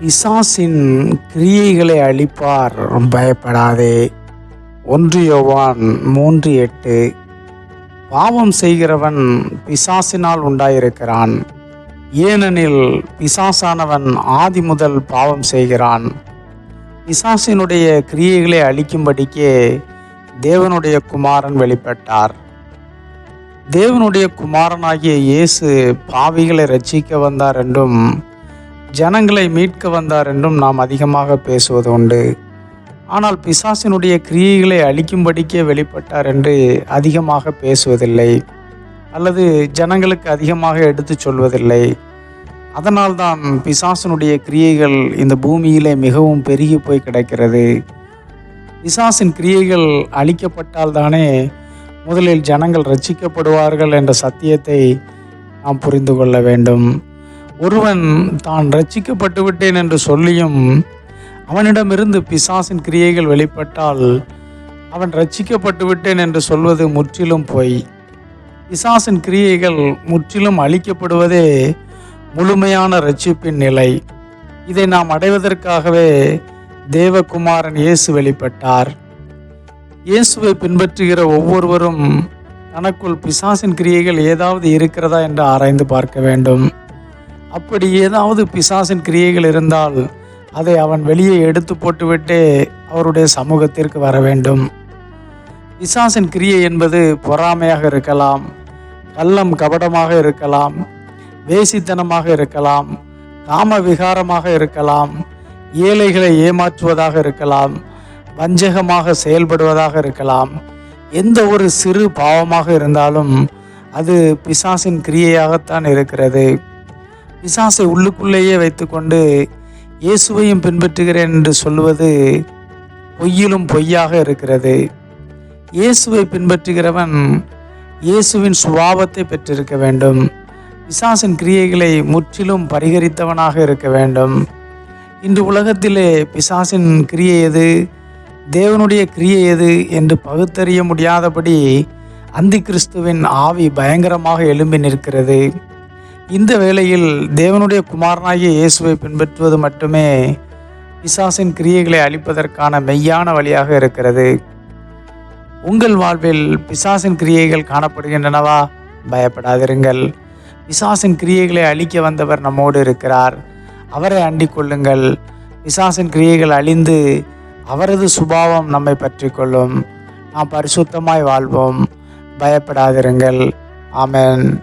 பிசாசின் கிரியைகளை அழிப்பார். பயப்படாதே. ஒன்று யோவான் மூன்று எட்டு. பாவம் செய்கிறவன் பிசாசினால் உண்டாயிருக்கிறான். ஏனெனில் பிசாசானவன் ஆதி முதல் பாவம் செய்கிறான். பிசாசினுடைய கிரியைகளை அழிக்கும்படிக்கே தேவனுடைய குமாரன் வெளிப்பட்டார். தேவனுடைய குமாரனாகிய இயேசு பாவிகளை ரட்சிக்க வந்தார் என்றும் ஜனங்களை மீட்க வந்தார் என்றும் நாம் அதிகமாக பேசுவது உண்டு. ஆனால் பிசாசினுடைய கிரியைகளை அழிக்கும்படிக்கே வெளிப்பட்டார் என்று அதிகமாக பேசுவதில்லை. அல்லது ஜனங்களுக்கு அதிகமாக எடுத்துச் சொல்வதில்லை. அதனால்தான் பிசாசினுடைய கிரியைகள் இந்த பூமியிலே மிகவும் பெருகி போய் கிடக்கிறது. பிசாசின் கிரியைகள் அழிக்கப்பட்டால் தானே முதலில் ஜனங்கள் ரட்சிக்கப்படுவார்கள் என்ற சத்தியத்தை நாம் புரிந்து கொள்ள வேண்டும். ஒருவன் தான் ரட்சிக்கப்பட்டு விட்டேன் என்று சொல்லியும் அவனிடமிருந்து பிசாசின் கிரியைகள் வெளிப்பட்டால் அவன் ரட்சிக்கப்பட்டு விட்டேன் என்று சொல்வது முற்றிலும் பொய். பிசாசின் கிரியைகள் முற்றிலும் அழிக்கப்படுவதே முழுமையான ரட்சிப்பின் நிலை. இதை நாம் அடைவதற்காகவே தேவகுமாரன் இயேசு வெளிப்பட்டார். இயேசுவை பின்பற்றுகிற ஒவ்வொருவரும் தனக்குள் பிசாசின் கிரியைகள் ஏதாவது இருக்கிறதா என்று ஆராய்ந்து பார்க்க வேண்டும். அப்படி ஏதாவது பிசாசின் கிரியைகள் இருந்தால் அதை அவன் வெளியே எடுத்து போட்டுவிட்டு அவருடைய சமூகத்திற்கு வர வேண்டும். பிசாசின் கிரியை என்பது பொறாமையாக இருக்கலாம் கள்ளம் கபடமாக இருக்கலாம் வேசித்தனமாக இருக்கலாம் காம விகாரமாக இருக்கலாம் ஏழைகளை ஏமாற்றுவதாக இருக்கலாம் வஞ்சகமாக செயல்படுவதாக இருக்கலாம். எந்த ஒரு சிறு பாவமாக இருந்தாலும் அது பிசாசின் கிரியையாகத்தான் இருக்கிறது. பிசாசை உள்ளுக்குள்ளேயே வைத்துக்கொண்டு இயேசுவையும் பின்பற்றுகிறேன் என்று சொல்லுவது பொய்யிலும் பொய்யாக இருக்கிறது. இயேசுவை பின்பற்றுகிறவன் இயேசுவின் சுபாவத்தை பெற்றிருக்க வேண்டும். பிசாசின் கிரியைகளை முற்றிலும் பரிகரித்தவனாக இருக்க வேண்டும். இன்று உலகத்திலே பிசாசின் கிரியை எது? தேவனுடைய கிரியை எது என்று பகுத்தறிய முடியாதபடி அந்தி கிறிஸ்துவின் ஆவி பயங்கரமாக எழும்பி நிற்கிறது. இந்த வேளையில் தேவனுடைய குமாரனாகிய இயேசுவை பின்பற்றுவது மட்டுமே பிசாசின் கிரியைகளை அழிப்பதற்கான மெய்யான வழியாக இருக்கிறது. உங்கள் வாழ்வில் பிசாசின் கிரியைகள் காணப்படுகின்றனவா? பயப்படாதிருங்கள். பிசாசின் கிரியைகளை அழிக்க வந்தவர் நம்மோடு இருக்கிறார். அவரை அண்டிக் கொள்ளுங்கள். பிசாசின் கிரியைகள் அழிந்து அவரது சுபாவம் நம்மை பற்றி கொள்ளும் நாம் பரிசுத்தமாய் வாழ்வோம். பயப்படாதிருங்கள். ஆமேன்.